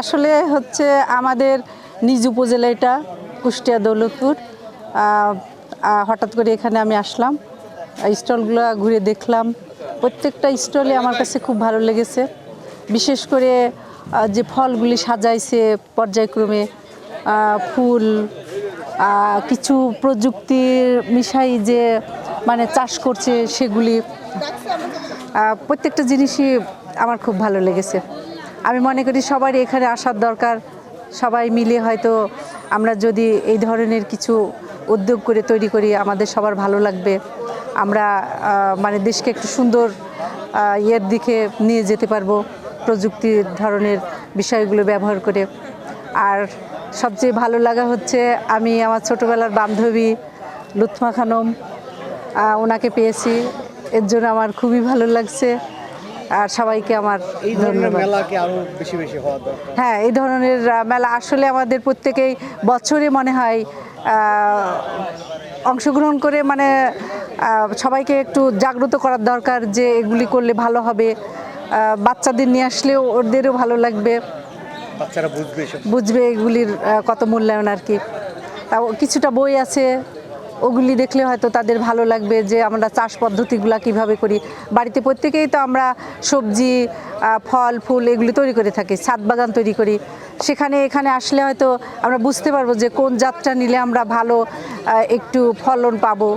আসলে হচ্ছে আমাদের নিজ উপজেলা এটা, কুষ্টিয়া দৌলতপুর। হঠাৎ করে এখানে আমি আসলাম, স্টলগুলো ঘুরে দেখলাম। প্রত্যেকটা স্টলে আমার কাছে খুব ভালো লেগেছে। বিশেষ করে যে ফলগুলি সাজাইছে পর্যায়ক্রমে ফুল কিছু প্রযুক্তির মিশাই যে মানে চাষ করছে সেগুলি প্রত্যেকটা জিনিসই আমার খুব ভালো লেগেছে। আমি মনে করি সবারই এখানে আসার দরকার। সবাই মিলে হয়তো আমরা যদি এই ধরনের কিছু উদ্যোগ করে তৈরি করি, আমাদের সবার ভালো লাগবে। আমরা মানে দেশকে একটু সুন্দর ইয়ের দিকে নিয়ে যেতে পারব, প্রযুক্তির ধরনের বিষয়গুলো ব্যবহার করে। আর সবচেয়ে ভালো লাগা হচ্ছে, আমি আমার ছোটোবেলার বান্ধবী লুৎমা খানম ওনাকে পেয়েছি। এর জন্য আমার খুবই ভালো লাগছে। আর সবাইকে আমার এই ধরনের মেলাকে আরও বেশি বেশি হওয়া দরকার। হ্যাঁ এই ধরনের মেলা আসলে আমাদের প্রত্যেকেই বছরে মনে হয় অংশগ্রহণ করে মানে সবাইকে একটু জাগ্রত করার দরকার যে এগুলি করলে ভালো হবে। বাচ্চাদের নিয়ে আসলেও ওদেরও ভালো লাগবে। বাচ্চারা বুঝবে বুঝবে এগুলির কত মূল্যায়ন আর কি। তাও কিছুটা বই আছে ওগুলি দেখলে হয়তো তাদের ভালো লাগবে যে আমরা চাষ পদ্ধতিগুলো কীভাবে করি। বাড়িতে প্রত্যেকেই তো আমরা সবজি ফল, ফুল এগুলি তৈরি করে থাকি, ছাদ বাগান তৈরি করি। সেখানে এখানে আসলে হয়তো আমরা বুঝতে পারব যে কোন যাত্রা নিলে আমরা ভালো একটু ফলন পাবো।